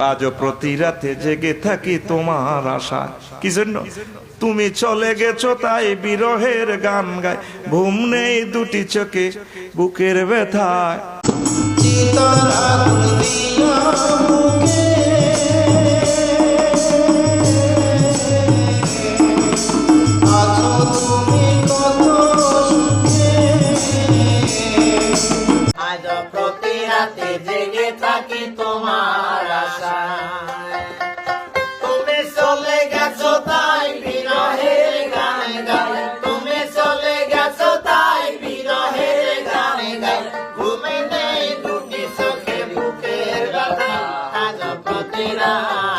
আজও প্রতি রাতে জেগে থাকি তোমার আশা কি জন্য? তুমি চলে গেছো তাই বিরহের গান গায়। ঘুম নেই দুটি চোখে, বুকের ব্যথায়। জেগে থাকি তোমার আশা তুমি চলে গেছো তাই বিরহের গান গায়। তুমি চলে গেছো তাই বিরহের গান গায়। ঘুমে নেই দুটি চোখে বুকের ব্যথা, আজ আজ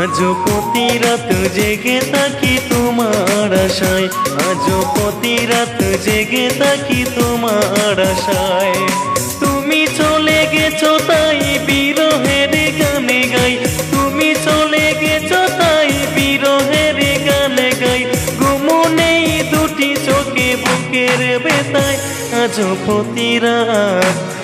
আজ প্রতি রাত জেগে থাকি তোমার আশায়। আজ প্রতি রাত জেগে থাকি তোমার আশায়। তুমি চলে গেছো তাই বিরহের গানে গাই। তুমি চলে গেছো তাই বিরহের গানে গাই। ঘুমো দুটি চোখে বুকের বেতায় আজ প্রতি রাত